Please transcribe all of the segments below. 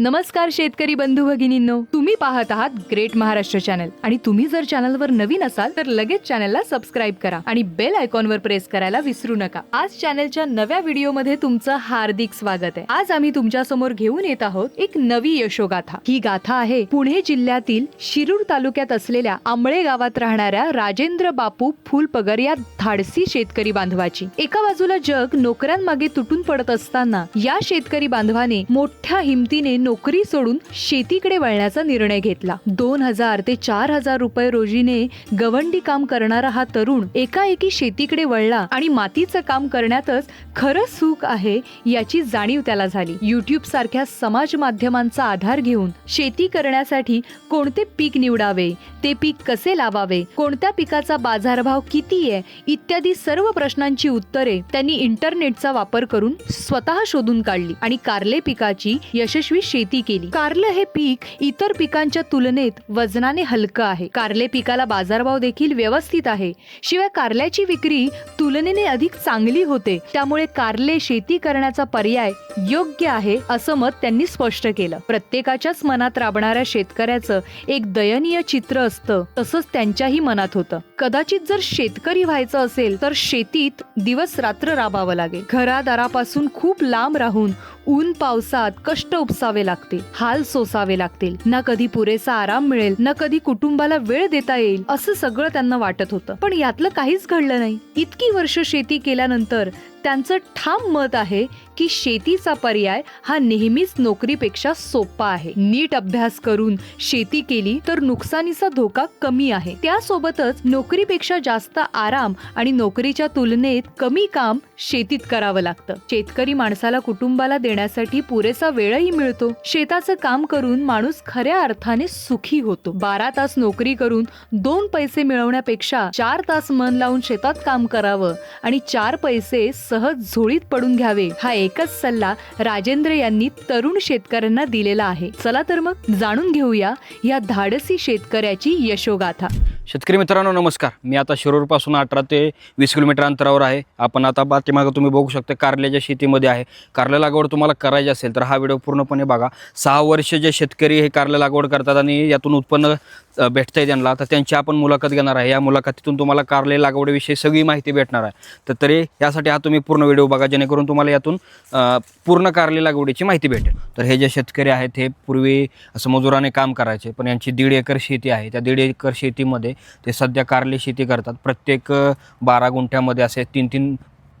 नमस्कार शेतकरी बंधू भगिनींनो. तुम्ही पाहत आहात ग्रेट महाराष्ट्र चॅनल. आणि तुम्ही जर चॅनलवर नवीन असाल तर लगेच चॅनलला सबस्क्राईब करा आणि बेल आयकॉनवर प्रेस करायला विसरू नका. आज चॅनलच्या नव्या व्हिडिओमध्ये तुमचं हार्दिक स्वागत आहे. आज आम्ही तुमच्यासमोर घेऊन येत आहोत एक नवी यशोगाथा. ही गाथा आहे पुणे जिल्ह्यातील शिरूर तालुक्यात असलेल्या आंबळे गावात राहणाऱ्या राजेंद्र बापू फुलपगर या धाडसी शेतकरी बांधवाची. एका बाजूला जग नोकऱ्यांमागे तुटून पडत असताना या शेतकरी बांधवाने मोठ्या हिमतीने नोकरी सोडून शेतीकडे वळण्याचा निर्णय घेतला. दोन हजार ते चार हजार रुपये रोजीने गवंडी काम करणारा हा तरुण एकाएकी शेतीकडे वळला आणि मातीचं काम करण्यातच खरं सुख आहे याची जाणीव त्याला झाली. युट्यूब सारख्या समाज माध्यमांचा आधार घेऊन शेती करण्यासाठी कोणते पीक निवडावे ते पीक कसे लावावे कोणत्या पिकाचा बाजारभाव किती आहे इत्यादी सर्व प्रश्नांची उत्तरे त्यांनी इंटरनेटचा वापर करून स्वतः शोधून काढली आणि कारले पिकाची यशस्वी शेती केली. कारलं हे पीक इतर पिकांच्या तुलनेत वजनाने हलकं आहे. कारले पिकाला बाजारभाव देखील व्यवस्थित आहे. शिवाय कारल्याची विक्री तुलनेने अधिक चांगली होते. त्यामुळे कारले शेती करण्याचा पर्याय योग्य आहे असं मत त्यांनी स्पष्ट केलं. प्रत्येकाच्याच मनात राबणाऱ्या शेतकऱ्याचं एक दयनीय चित्र असतं. तसंच त्यांच्याही मनात होतं. कदाचित जर शेतकरी व्हायचं असेल तर शेतीत दिवस रात्र राबावं लागेल. घरादारापासून खूप लांब राहून ऊन पावसात कष्ट उपसावे लागते हाल सोसावे लागतील. ना कधी पुरेसा आराम मिळेल ना कधी कुटुंबाला वेळ देता येईल असं सगळं त्यांना वाटत होतं. पण यातलं काहीच घडलं नाही. इतकी वर्ष शेती केल्यानंतर त्यांचं ठाम मत आहे की शेतीचा पर्याय हा नेहमीच नोकरीपेक्षा सोपा आहे. नीट अभ्यास करून शेती केली तर नुकसानीचा धोका कमी आहे. त्यासोबतच नोकरीपेक्षा जास्त आराम आणि नोकरीच्या तुलनेत कमी काम शेतीत करावं लागतं. शेतकरी माणसाला कुटुंबाला देण्यासाठी पुरेसा वेळही मिळतो. शेताचं काम करून माणूस खऱ्या अर्थाने सुखी होतो. बारा तास नोकरी करून दोन पैसे मिळवण्यापेक्षा चार तास मन लावून शेतात काम करावं आणि चार पैसे सहज झोळीत पडून घ्यावे. हा एकच सल्ला राजेंद्र यांनी तरुण शेतकऱ्यांना दिलेला आहे. चला तर मग जाणून घेऊया या धाडसी शेतकऱ्याची यशोगाथा. शेतकरी मित्रांनो नमस्कार. मी आता शिरूरपासून अठरा ते वीस किलोमीटर अंतरावर आहे. आपण आता पाठीमागं तुम्ही बघू शकता कारल्याच्या शेतीमध्ये आहे. कारल्या लागवड तुम्हाला करायची असेल तर हा व्हिडिओ पूर्णपणे बघा. सहा वर्ष जे शेतकरी हे कारल्या लागवड करतात आणि यातून उत्पन्न भेटतंय त्यांना तर त्यांची आपण मुलाखत घेणार आहे. या मुलाखतीतून तुम्हाला कारले लागवडीविषयी सगळी माहिती भेटणार आहे. तर तरी यासाठी हा तुम्ही पूर्ण व्हिडिओ बघा जेणेकरून तुम्हाला यातून पूर्ण कारले लागवडीची माहिती भेटेल. तर हे जे शेतकरी आहेत हे पूर्वी असं मजुराने काम करायचे पण यांची दीड एकर शेती आहे. त्या दीड एकर शेतीमध्ये ते सध्या कारली शेती करतात. प्रत्येक बारा गुंठ्यामध्ये असे तीन तीन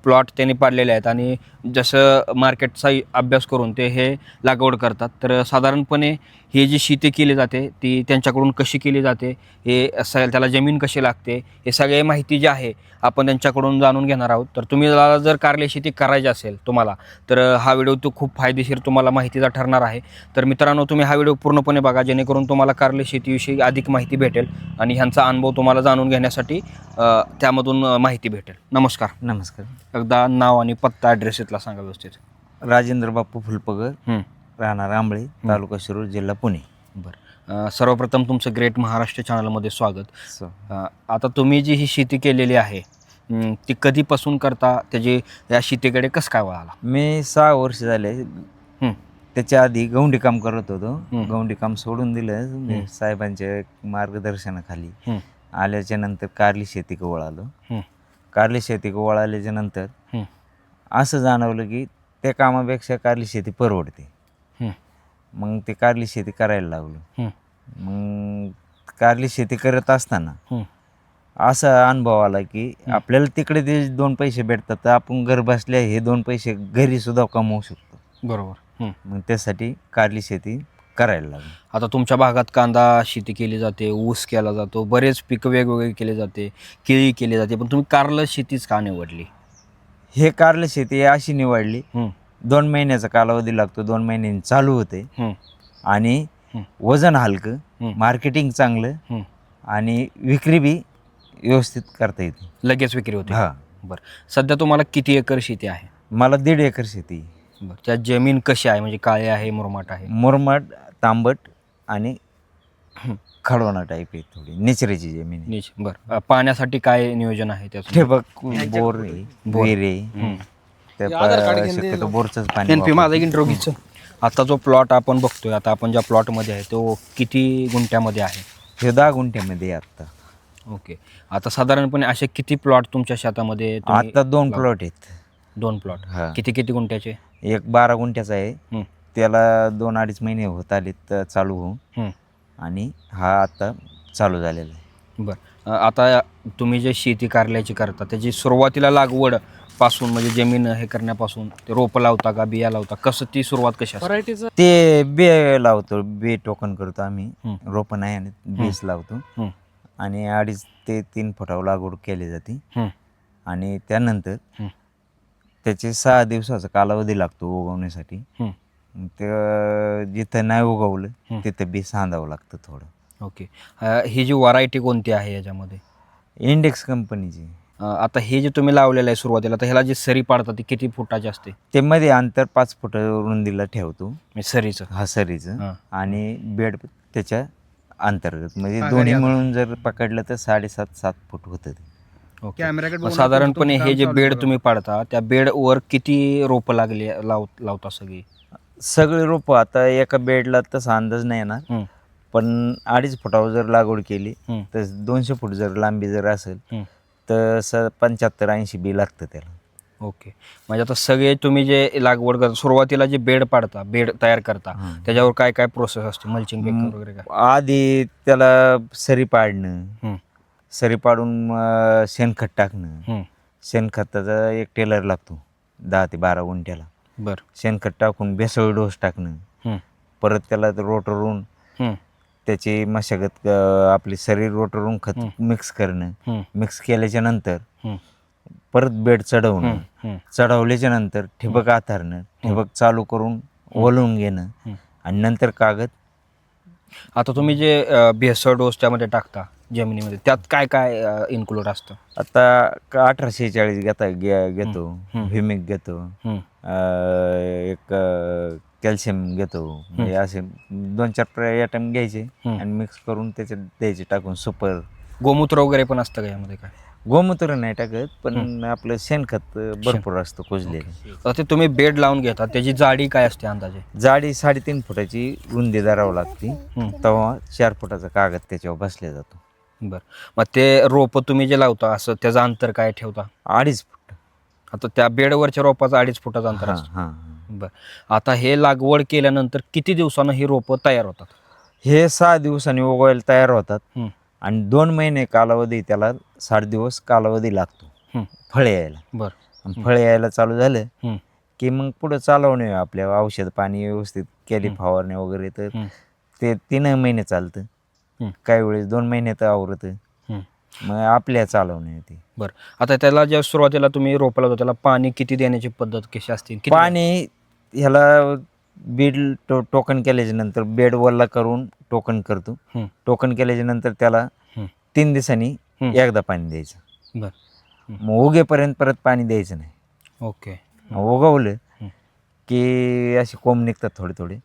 प्लॉट त्यांनी पाडलेले आहेत आणि जसं मार्केटचा अभ्यास करून ते हे लागवड करतात. तर साधारणपणे ही जी शेती केली जाते ती त्यांच्याकडून कशी केली जाते हे असं त्याला जमीन कशी लागते हे सगळे माहिती जी आहे आपण त्यांच्याकडून जाणून घेणार आहोत. तर तुम्ही जर- कारले शेती करायची असेल तुम्हाला तर हा व्हिडिओ तो खूप फायदेशीर तुम्हाला माहितीचा ठरणार आहे. तर मित्रांनो तुम्ही हा व्हिडिओ पूर्णपणे बघा जेणेकरून तुम्हाला कारले शेतीविषयी अधिक माहिती भेटेल आणि ह्यांचा अनुभव तुम्हाला जाणून घेण्यासाठी त्यामधून माहिती भेटेल. नमस्कार. नमस्कार. एकदा नाव आणि पत्ता ॲड्रेस इथला सांगा व्यवस्थित. राजेंद्र बापू फुलपगर. राहणार आंबळे तालुका शिरूर जिल्हा पुणे बरं सर्वप्रथम तुमचं ग्रेट महाराष्ट्र चॅनलमध्ये स्वागत अ, आता तुम्ही जी ही शेती केलेली आहे ती कधीपासून करता त्याची या शेतीकडे कसं काय वळाला मी सहा वर्ष झाले. त्याच्या आधी गौंडी काम करत होतो हं. गौंडी काम सोडून दिलं मी. साहेबांच्या मार्गदर्शनाखाली. आल्याच्यानंतर कारली शेती वळालो हं. कारली शेती वळाल्याच्या नंतर. असं जाणवलं की त्या कामापेक्षा कारली शेती परवडते. मग ते कारली शेती करायला लागलो. मग कारली शेती करत असताना. असा अनुभव आला की. आपल्याला तिकडे ते दोन पैसे भेटतात तर आपण घर बसल्या हे दोन पैसे घरी सुद्धा कमवू शकतो बरोबर. मग त्यासाठी कारली शेती करायला लागलो आता तुमच्या भागात कांदा शेती केली जाते ऊस केला जातो बरेच पिकं वेगवेगळे केले जाते केळी केली जाते पण तुम्ही कारलं शेतीच का निवडली हे कारली शेती अशी निवडली. दोन महिन्याचा कालावधी लागतो दोन महिन्यांनी चालू होते हं. आणि. वजन हलकं. मार्केटिंग चांगलं हं. आणि विक्री बी व्यवस्थित करता येते लगेच विक्री होते हा सध्या तुम्हाला किती एकर शेती आहे मला दीड एकर शेती. बरं त्या जमीन कशी आहे म्हणजे काळे आहे मुरमाट आहे मुरमाड तांबट आणि. खडवणा टाईप आहे थोडी निचऱ्याची जमीन आहे. नीच बरं पाण्यासाठी काय नियोजन आहे त्याचं ठिबक बोर आहे बोर. विहीर आहे त्या प- शक्यतो बोरचंच पाणी एन पी माझा वापरतो. इंटरव्ह्यू घ्यायचं आता जो प्लॉट आपण बघतोय आता आपण ज्या प्लॉटमध्ये आहे तो किती गुंठ्यामध्ये आहे? हे दहा गुंठ्यामध्ये आहे आता ओके. आता साधारणपणे असे किती प्लॉट तुमच्या शेतामध्ये तुम्ही आता दोन प्लॉट आहेत. दोन प्लॉट हा. किती किती गुंठ्याचे? एक बारा गुंठ्याचा आहे. हं. त्याला दोन अडीच महिने होत आले तर चालू होऊन. हं. आणि हा आता चालू झालेला आहे. बरं. अ, आता तुम्ही जे शेती कारल्याची करता त्याची सुरुवातीला लागवड पासून म्हणजे जमीन हे करण्यापासून ते रोपं लावता का बिया लावता कसं ती सुरुवात कशी असते व्हरायटीचं ते बे लावतो बे टोकन करतो आम्ही हं. रोपण आहे आणि बेस लावतो. आणि अडीच ते तीन फुटावर लागवड केली जाते. आणि त्यानंतर. त्याचे सहा दिवसाचा कालावधी लागतो उगवण्यासाठी. ते जिथं नाही उगवलं हं. तिथं बी सांधावं लागतं थोडं ओके अ, ही जी व्हरायटी कोणती आहे याच्यामध्ये इंडेक्स कंपनीची आता हे जे तुम्ही लावलेलं आहे सुरुवातीला तर ह्याला जी सरी पाडतात ती किती फुटाची असते? ते मध्ये अंतर पाच फुट रुंदीला ठेवतो. म्हणजे सरीचं. हा सरीचं. आणि बेड त्याच्या अंतर्गत. म्हणजे दोन्ही मिळून जर पकडलं तर साडेसात सात फूट होतं ते. कॅमेराकडे साधारणपणे हे जे बेड. तुम्ही पाडता त्या बेडवर किती रोपं लागली लाव लावता सगळी? सगळे रोपं आता एका बेडला तसा अंदाज नाही येणार. पण अडीच फुटावर जर लागवड केली. तर दोनशे फूट जर लांबी जर असेल. तर स पंच्याहत्तर ऐंशी बी लागतं त्याला ओके म्हणजे आता सगळे तुम्ही जे लागवड करता सुरुवातीला जे बेड पाडता बेड तयार करता. त्याच्यावर काय काय प्रोसेस असते मल्चिंग. वगैरे काय आधी त्याला सरी पाडणं. सरी पाडून अं, शेणखत टाकणं हं. शेणखताचा एक टेलर लागतो दहा ते बारा गुंठ्याला बरं शेणखत टाकून भेसळ डोस टाकणं हं. परत त्याला रोटरून हं. त्याची मशागत अं, आपली शरीर रोटरून खत हं. मिक्स करणं हं. मिक्स केल्याच्यानंतर हं. परत बेड चढवणं हं. हं. चढवल्याच्या नंतर ठिबक आथरणं ठिबक चालू करून ओलवून घेणं हं. आणि नंतर कागद आता तुम्ही जे भेसळ डोस त्यामध्ये टाकता जमिनीमध्ये. त्यात काय काय इन्क्लूड असतं? आता का अठराशे चाळीस घेता घे- घेतो. व्हिमिक घेतो. अं, एक कॅल्शियम घेतो. म्हणजे असे दोन चार आयटम घ्यायचे. आणि मिक्स करून त्याच्यात द्यायचे टाकून सुपर गोमूत्र वगैरे पण असतं का यामध्ये काय? गोमूत्र नाही टाकत पण आपलं शेणखत भरपूर असतं कुजलेलं आता ते तुम्ही बेड लावून घेता त्याची जाडी काय असते अंदाजे? जाडी साडेतीन फुटाची रुंदी धरावं लागते. तेव्हा चार फुटाचा कागद त्याच्यावर बसला जातो. बरं मग ते रोपं तुम्ही जे लावता असं त्याचं अंतर काय ठेवता अडीच फूट आता त्या बेडवरच्या रोपाचं अडीच फुटाचं अंतर हां असतं हां बरं आता हे लागवड केल्यानंतर किती दिवसानं ही रोपं तयार होतात हे सहा दिवसांनी उगवायला तयार होतात हं. आणि दोन महिने कालावधी त्याला साठ दिवस कालावधी लागतो हं. फळे यायला बरं आणि फळे यायला चालू झालं हं. की मग पुढं चालवणे आपल्या औषध पाणी व्यवस्थित केली. फवारणी वगैरे तर हं. ते तीन महिने चालतं. काही वेळेस दोन महिने तर आवरतं हं. मग आपल्या चालवणे ते आता त्याला ज्या सुरुवातीला तुम्ही रोपं लावता त्याला पाणी किती देण्याची पद्धत कशी असते किती पाणी ह्याला बेड टो टोकन केल्याच्यानंतर बेड वल्ला करून टोकन करतो. टोकन केल्याच्यानंतर त्याला. तीन दिवसांनी. एकदा पाणी द्यायचं बरं. मग उगेपर्यंत परत पाणी द्यायचं नाही ओके मग उगवलं. की असे कोंब निघतात थोडे थोडे.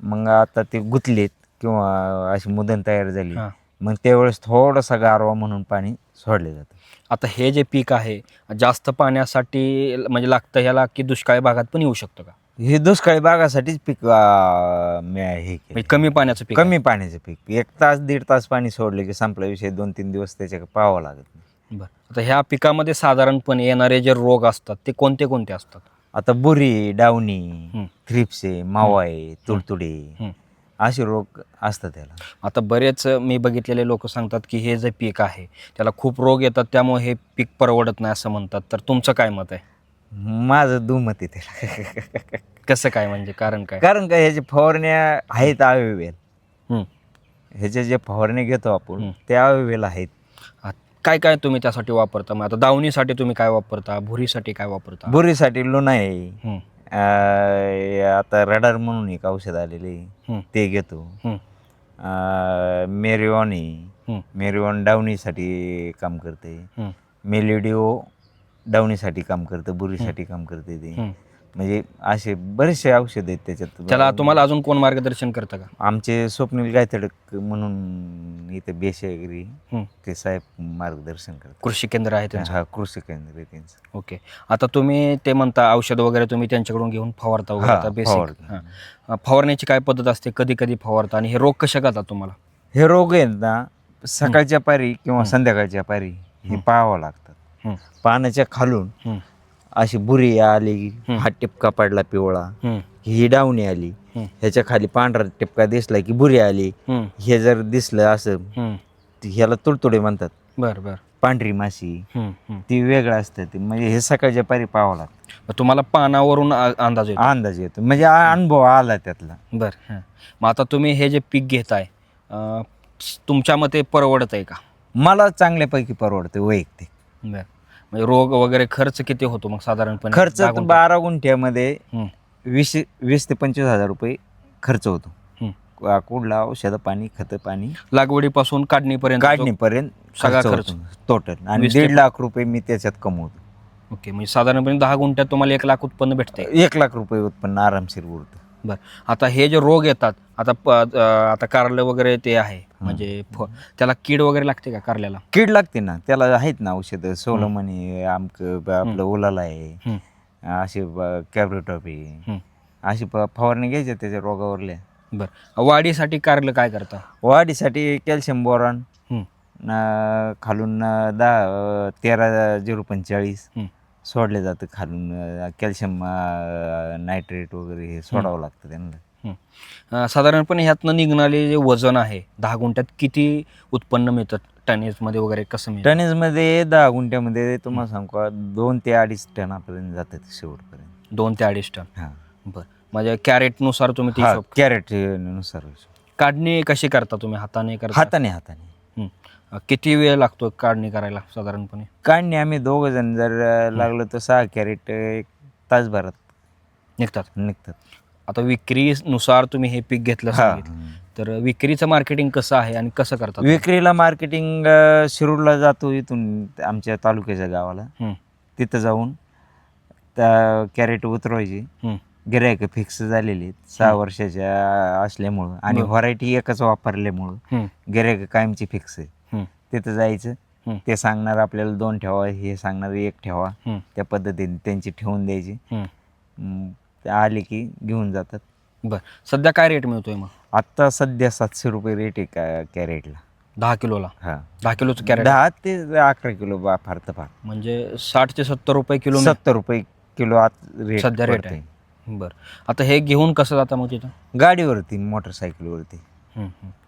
मग आता ते गुतलेत किंवा अशी मुदन तयार झाली हां. मग त्यावेळेस थोडासा गारवा म्हणून पाणी सोडले जातं आता हे जे पीक आहे जास्त पाण्यासाठी म्हणजे लागतं ह्याला की दुष्काळी भागात पण येऊ शकतं का हे दुष्काळी बागासाठीच पीक अं, मी हे केलं. म्हणजे कमी पाण्याचं पीक कमी पाण्याचं पीक एक तास दीड तास पाणी सोडले की संपला विषय दोन तीन दिवस त्याच्या पाहावं लागत नाही बरं आता ह्या पिकामध्ये साधारणपणे येणारे जे रोग असतात ते कोणते कोणते असतात आता बुरी डावणी हं. थ्रिप्से मावाय तुडतुडे हं. असे रोग असतात त्याला. आता बरेच मी बघितलेले लोक सांगतात की हे जे पीक आहे त्याला खूप रोग येतात त्यामुळे हे पीक परवडत नाही असं म्हणतात. तर तुमचं काय मत आहे? माझं दुमत आहे त्याला. कसं काय म्हणजे? कारण काय? कारण का ह्याच्या फवारण्या आहेत अवेलेबल हं. ह्याच्या जे फवारण्या घेतो आपण. त्या अवेलेबल आहेत. काय काय तुम्ही त्यासाठी वापरता? मग आता दावणीसाठी तुम्ही काय वापरता? भुरीसाठी काय वापरता? बुरीसाठी लोणा आहे. अं, आता रडार म्हणून एक औषध आलेले हं. ते घेतो हं. मेरिओन आहे. मेरिओन डावणीसाठी काम करते हं. मेलिडिओ डावणीसाठी काम करतं बुरीसाठी काम करते ते हं. म्हणजे असे बरेचसे औषध आहेत त्याच्यात त्याला तुम्हाला अजून कोण मार्गदर्शन करतं का आमचे स्वप्नील गायतडक म्हणून इथे बेशगिरी हं. ते साहेब मार्गदर्शन करतात कृषी केंद्र आहे त्यांचं हा कृषी केंद्र आहे त्यांचं ओके आता तुम्ही ते म्हणता औषध वगैरे तुम्ही त्यांच्याकडून घेऊन फवारता हा, वगैरे फवारतो. फवारण्याची काय पद्धत असते कधी कधी फवारता आणि हे रोग कशा करतात तुम्हाला हे रोग आहेत ना सकाळच्या पारी किंवा. संध्याकाळच्या पारी हे हं. पाहावं लागतात हं. पाण्याच्या खालून हं. अशी बुरी आली हं. टिपका पडला पिवळा. हं, डावणी आली. ह्याच्या खाली पांढरा टिपका दिसला की बुरी आली. हं, जर दिसलं असं. ह्याला तुडतुडे म्हणतात. बरं बरं. पांढरी माशी. ती वेगळं असतं ते. म्हणजे हे सकाळच्या पारी पाहावं लागतं. मग तुम्हाला पानावरून अंदाज येतो. अंदाज येतो. म्हणजे अनुभव आला त्यातला. बरं. मग आता तुम्ही हे जे पीक घेताय तुमच्या मते परवडत आहे का? मला चांगल्यापैकी परवडते वैयक्तिक. बरं. म्हणजे रोग वगैरे खर्च किती होतो मग साधारणपणे? खर्च दहा तर गुंठे? बारा गुंठ्यामध्ये हं. वीस वीस ते पंचवीस हजार रुपये खर्च होतो. हं. कुठला औषध पाणी खत पाणी लागवडीपासून काढणीपर्यंत काढणीपर्यंत सगळा खर्च. टोटल आणि वीस ते दीड लाख रुपये मी त्याच्यात कमवतो. ओके म्हणजे साधारणपणे दहा गुंठ्यात तुम्हाला एक लाख उत्पन्न भेटते एक लाख रुपये उत्पन्न आरामशीर उरतं. आता हे जे रोग येतात आता प- अं, आता कारलं वगैरे ते आहे. म्हणजे फ- त्याला कीड वगैरे लागते का कारल्याला? कीड लागते ना. त्याला आहेत ना औषधं. सोलोमनी आमक आपलं ओलाला आहे. असे कॅब्रेटॉप. आहे. अशी फवारणी घ्यायच्या त्याच्या रोगावरल्या बरं. वाढीसाठी कारलं काय करता? वाढीसाठी कॅल्शियम बोरॉन. न- खालून दहा तेरा झिरो पंचेचाळीस. सोडले जातं खालून. कॅल्शियम नायट्रेट वगैरे हे सोडावं लागतं त्यांना. साधारणपणे ह्यातनं निघणारे जे वजन आहे दहा गुंठ्यात किती उत्पन्न मिळतं? टनेजमध्ये वगैरे कसं मिळतं? टनेजमध्ये दहा गुंठ्यामध्ये तुम्हाला सांगू का दोन ते अडीच टनापर्यंत जातात शेवटपर्यंत. दोन ते अडीच टन? हां. बरं. म्हणजे कॅरेटनुसार तुम्ही ती हा, हिशोब- कॅरेटनुसार काढणी कशी करता तुम्ही? हाताने करता? हाताने हाताने. किती वेळ लागतो काढणी करायला साधारणपणे काढणे आम्ही दोघ जण जर अं, लागलो तर सहा कॅरेट एक तासभरात निघतात निघतात आता विक्रीनुसार तुम्ही हे पीक घेतलं हा सांगितलं तर विक्रीचं मार्केटिंग कसं आहे आणि कसं करतात विक्रीला मार्केटिंग शिरूरला जातो इथून आमच्या तालुक्याच्या गावाला. तिथं जाऊन त्या कॅरेट उतरवायची. गिरायक फिक्स झालेली आहेत, सहा. वर्षाच्या असल्यामुळं आणि बरं. व्हरायटी एकच वापरल्यामुळं. गिरायक कायमची फिक्स आहे. तिथं जायचं. ते सांगणार आपल्याला दोन ठेवा हे सांगणार एक ठेवा. त्या पद्धतीने त्यांची ठेवून द्यायची. ते आले की घेऊन जातात. सध्या काय रेट मिळतोय मग? आत्ता सध्या सातशे रुपये रेट आहे का कॅरेटला दहा किलोला? हा. दहा किलोचं कॅरेट दहा ते अकरा किलो बा फार तर फार. म्हणजे साठ ते सत्तर रुपये किलो सत्तर रुपये किलो आत रेट सध्या रेट पडतंय. बरं. आता हे घेऊन कसं जाता मग तिथं? गाडीवरती मोटरसायकलवरती.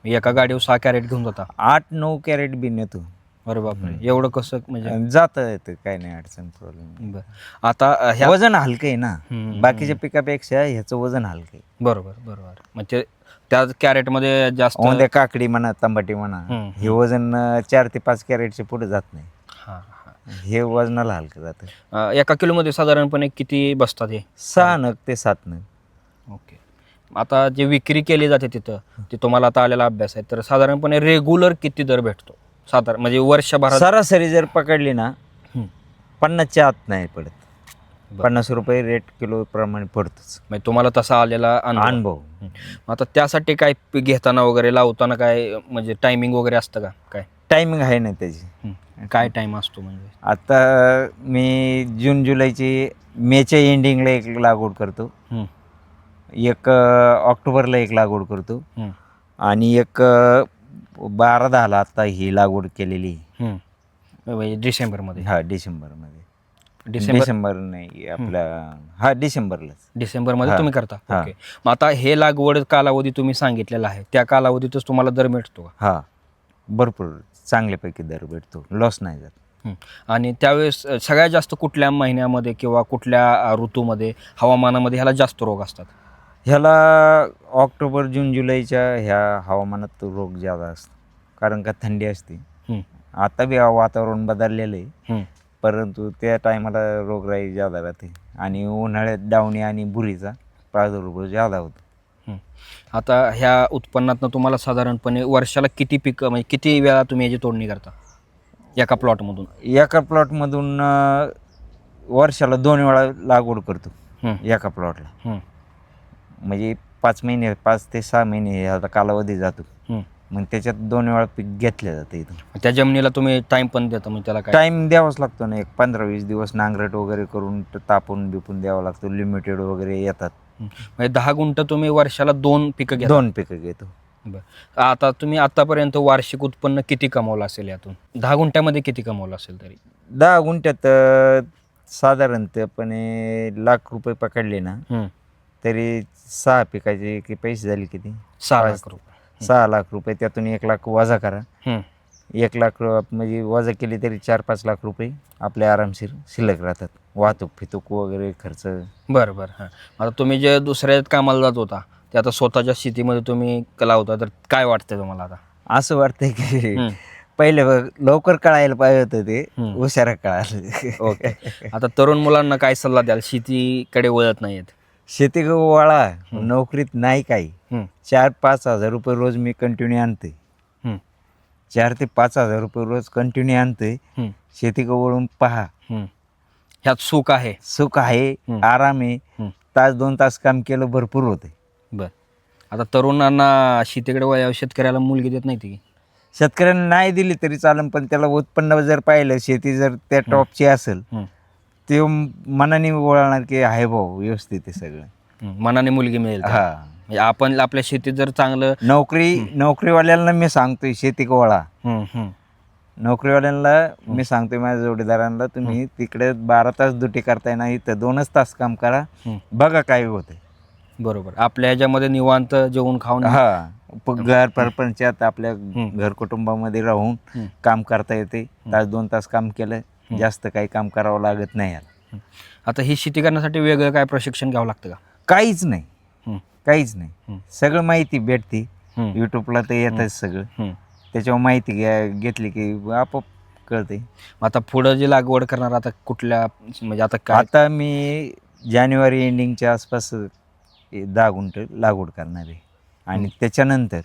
एका गाडीवर सहा कॅरेट घेऊन जाता. आठ नऊ कॅरेट बी नेतो अरे बापरे. हं. एवढं कसं म्हणजे? जात येतं काय नाही अडचण प्रॉब्लेम बरं. आता ह्या वजन हलकं आहे ना. बाकीच्या. पिकापेक्षा ह्याचं वजन हलकं आहे. बरोबर बरोबर. म्हणजे त्या कॅरेटमध्ये जास्त ओंद्या काकडी म्हणा तंबाटी म्हणा हं, वजन चार ते पाच कॅरेटच्या पुढे जात नाही. हां, वजनाला हलकं जातं. एका किलोमध्ये साधारणपणे किती बसतात हे? सहा नग ते सात नग. ओके. आता जे विक्री केली जाते तिथं ते तुम्हाला आता आलेला अभ्यास आहे. तर साधारणपणे रेग्युलर किती दर भेटतो? साधारण म्हणजे वर्षभरात सरासरी जर पकडली ना. पन्नासच्या आत नाही पडत. पन्नास रुपये रेट किलो प्रमाणे पडतोच. म्हणजे तुम्हाला तसा आलेला अनुभव. आता त्यासाठी काय घेताना वगैरे लावताना काय म्हणजे टायमिंग वगैरे असतं का? काय? टायमिंग आहे ना त्याची. काय टाइम असतो म्हणजे? आता मी जून जुलैची मेच्या एंडिंगला एक लागवड करतो. एक ऑक्टोबरला एक लागवड करतो. हं. आणि एक बारा दहाला आता ही लागवड केलेली. हं. म्हणजे डिसेंबरमध्ये. हा डिसेंबरमध्ये. डिसेंबर डिसेंबर नाही आपल्या हा डिसेंबरलाच. डिसेंबरमध्ये. तुम्ही करता. ओके. मग आता हे लागवड कालावधी तुम्ही सांगितलेला आहे. त्या कालावधीतच तुम्हाला दर मिळतो हा. भरपूर चांगल्यापैकी दर भेटतो. लॉस नाही जात. आणि त्यावेळेस सगळ्यात जास्त कुठल्या महिन्यामध्ये किंवा कुठल्या ऋतूमध्ये हवामानामध्ये ह्याला जास्त रोग असतात? ह्याला ऑक्टोबर जून जुलैच्या ह्या हवामानात रोग जादा असतो. कारण का थंडी असते. हं. आता बी वातावरण बदललेलं आहे. परंतु त्या टायमाला रोगराई जादा राहते. आणि उन्हाळ्यात डावणी आणि बुरीचा प्रादुर्भाव जादा होतो. आता ह्या उत्पन्नातनं तुम्हाला साधारणपणे वर्षाला किती पीक म्हणजे किती वेळा तुम्ही याची तोडणी करता? एका प्लॉटमधून एका प्लॉटमधून वर्षाला दोन वेळा लागवड करतो. एका प्लॉटला हं, म्हणजे पाच महिने पाच ते सहा महिने ह्याचा कालावधी जातो. मग त्याच्यात दोन वेळा पीक घेतलं जातं इथून त्या जमिनीला तुम्ही टाइम पण देता म्हणजे त्याला काय? टाइम द्यावाच लागतो ना एक पंधरा वीस दिवस नांगरट वगैरे करून त- तापून बिपून द्यावा लागतो लिमिटेड वगैरे येतात. म्हणजे दहा गुंठ तुम्ही वर्षाला दोन पिकं घ्या दोन पिकं घेतो. आता तुम्ही आतापर्यंत वार्षिक उत्पन्न किती कमवलं असेल यातून? दहा गुंठ्यामध्ये किती कमवलं असेल तरी? दहा गुंठ्यात अं, साधारणतपणे लाख रुपये पकडले ना. तरी सहा पिकाचे की पैसे झाले किती? सहा लाख रुपये. सहा लाख रुपये. त्यातून एक लाख वजा करा. एक लाख म्हणजे वजा केली तरी चार पाच लाख रुपये आपले आरामशीर शिल्लक राहतात. वाहतूक फितूक वगैरे खर्च. बरं बरं. हां. आता तुम्ही जे दुसऱ्या कामाला जात होता ते आता स्वतःच्या शेतीमध्ये तुम्ही कला होता तर काय वाटतंय तुम्हाला आता? असं वाटतंय की. पहिले लवकर कळायला पाहिजे होतं ते. हुशार कळालं. ओके. आता तरुण मुलांना काय सल्ला द्याल? शेतीकडे वळत नाहीत. शेती वळा नोकरीत नाही काही. चार पाच हजार रुपये रोज मी कंटिन्यू आणतोय हं, चार ते पाच हजार रुपये रोज कंटिन्यू आणतोय हं, शेती वळून पहा. ह्यात सुख आहे. सुख आहे. आराम आहे. तास दोन तास काम केलं भरपूर होते. बर. आता तरुणांना शेतीकडे वळावं शेतकऱ्याला मुलगी देत नाही ती शेतकऱ्यांना नाही दिली तरी चालेल पण त्याला उत्पन्न जर पाहिलं शेती जर त्या टॉपची असेल ते मनाने वळणार की आहे भाऊ व्यवस्थित आहे सगळं. मनाने मुलगी मिळेल त्याला. हा. म्हणजे आपण आपल्या शेतीत जर चांगलं नोकरी नोकरीवाल्यांना मी सांगतोय शेती वळा नोकरीवाल्यांना मी सांगतोय माझ्या जोडीदारांना तुम्ही तिकडे बारा तास ड्युटी करताय ना इथं दोनच तास काम करा. बघा काय होते बरोबर. आपल्या ह्याच्यामध्ये निवांत जेवून खाऊन हा. प- घर परपंचात आपल्या. घर कुटुंबामध्ये राहून. काम करता येते. तास दोन तास काम केलं. जास्त काही काम करावं लागत नाही याला. आता ही शेती करण्यासाठी वेगळं काय प्रशिक्षण घ्यावं लागतं का? काहीच नाही. काहीच नाही. सगळं माहिती भेटते. युट्यूबला तर येतच सगळं. त्याच्यावर माहिती घ्या घेतली की आपोआप कळते. आता पुढं जी लागवड करणार आता कुठल्या म्हणजे आता काय? आता मी जानेवारी एंडिंगच्या आसपास दहा गुंठ लागवड करणार आहे. आणि त्याच्यानंतर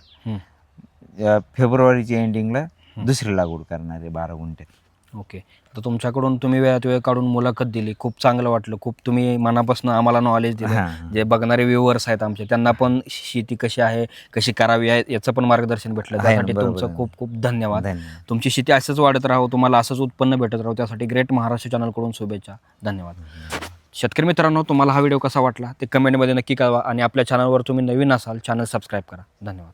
फेब्रुवारीच्या एंडिंगला दुसरी लागवड करणार आहे बारा गुंठ्यात ओके. तर तुमच्याकडून तुम्ही वेळात वेळ काढून मुलाखत दिली. खूप चांगलं वाटलं. खूप तुम्ही मनापासून आम्हाला नॉलेज दिलं. जे बघणारे व्ह्युअर्स आहेत आमचे त्यांना पण शेती कशी आहे कशी करावी आहे याचं पण मार्गदर्शन भेटलं. त्यासाठी तुमचं. खूप खूप धन्यवाद. धन्यवाद. तुमची शेती असंच वाढत राहो तुम्हाला असंच उत्पन्न भेटत राहो त्यासाठी ग्रेट महाराष्ट्र चॅनलकडून शुभेच्छा. धन्यवाद. शेतकरी मित्रांनो तुम्हाला हा व्हिडिओ कसा वाटला ते कमेंटमध्ये नक्की कळवा आणि आपल्या चॅनलवर तुम्ही नवीन असाल चॅनल सबस्क्राईब करा. धन्यवाद.